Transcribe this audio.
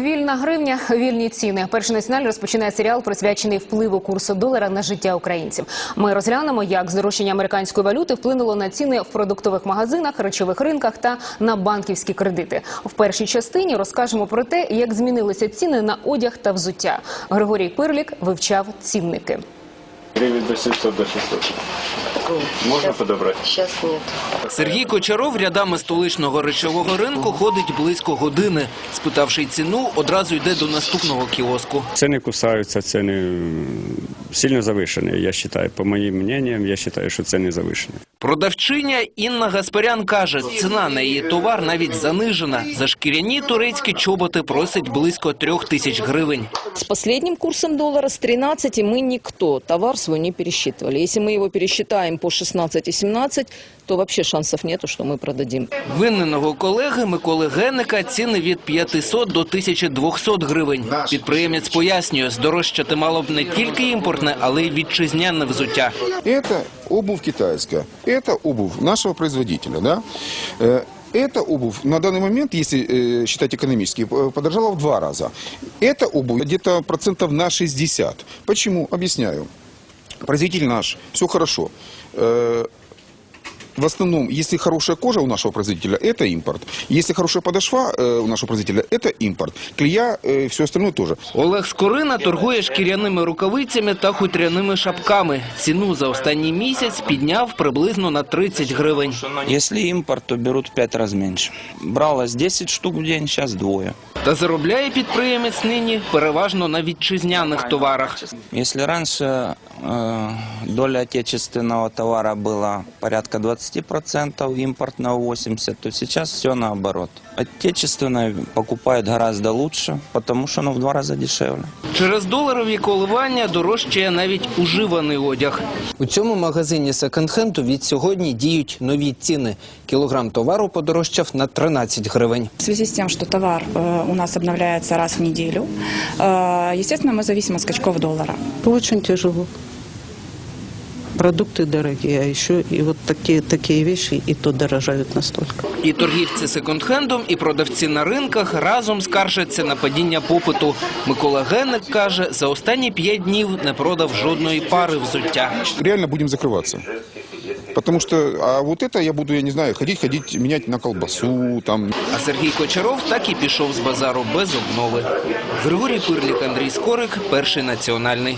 Вільна гривня, вільні ціни. Перший національний розпочинає серіал, присвячений впливу курсу долара на життя українців. Ми розглянемо, як здорожчання американської валюти вплинуло на ціни в продуктових магазинах, речових ринках та на банківські кредити. В першій частині розкажемо про те, як змінилися ціни на одяг та взуття. Григорій Пирлік вивчав цінники. Гривен до 700 до 600. Можна подобрати? Зараз ні. Сергій Кочаров рядами столичного речового ринку ходить близько години. Спитавши ціну, одразу йде до наступного кіоску. Це не кусаються, це м, сильно завишені. Я вважаю, по моїм мненням, я вважаю, що ціни завишені. Продавчиня Інна Гаспарян каже, ціна на її товар навіть занижена. За шкіряні турецькі чоботи просить близько трьох тисяч гривень. С последним курсом доллара с 13 мы никто товар свой не пересчитывали. Если мы его пересчитаем по 16 и 17, то вообще шансов нету, что мы продадим. Винненого колеги Миколи Генника ціни від 500 до 1200 гривень. Підприємець пояснює, здорожчати мало б не тільки імпортне, але й вітчизняне взуття. Это обувь китайская, это обувь нашего производителя, да. Э, Эта обувь на данный момент, если э, считать экономически, э, подорожала в два раза. Эта обувь где-то процентов на 60. Почему? Объясняю. Производитель наш, все хорошо. Э, в основном, если хорошая кожа у нашего производителя, это импорт. Если хорошая подошва э, у нашего производителя, это импорт. Клея, э, все остальное тоже. Олег Скорина торгує шкіряними рукавицями та хутряними шапками. Ціну за останній місяць підняв приблизно на 30 гривень. Если импорт, то берут в пять раз меньше. Бралось 10 штук в день, сейчас двое. Та заробляє підприємець нині переважно на вітчизняних товарах. Если раньше э, доля отечественного товара была порядка 20%, импортного 80%, то сейчас все наоборот. Отечественное покупают гораздо лучше, потому что оно в два раза дешевле. Через доларові коливання дорожчає навіть уживаний одяг. У цьому магазині секонд-хенду від сьогодні діють нові ціни. Кілограм товару подорожчав на 13 гривень. В связи с тем, что товар э, у нас обновляется раз в неделю, э, естественно, мы зависим от скачков доллара. Очень тяжело. Продукты дорогие, а еще и вот такие, такие вещи и то дорожают настолько. І торгівці секонд-хендом, і продавці на ринках разом скаржаться на падіння попиту. Микола Генник каже, за останні п'ять днів не продав жодної пари взуття. реально будем закрываться. Потому что, а вот это я буду, я не знаю, ходить, ходить, менять на колбасу, там, А Сергій Кочаров так і пішов з базару без обнови. Григорій Пирлік, Андрій Скорик, перший національний.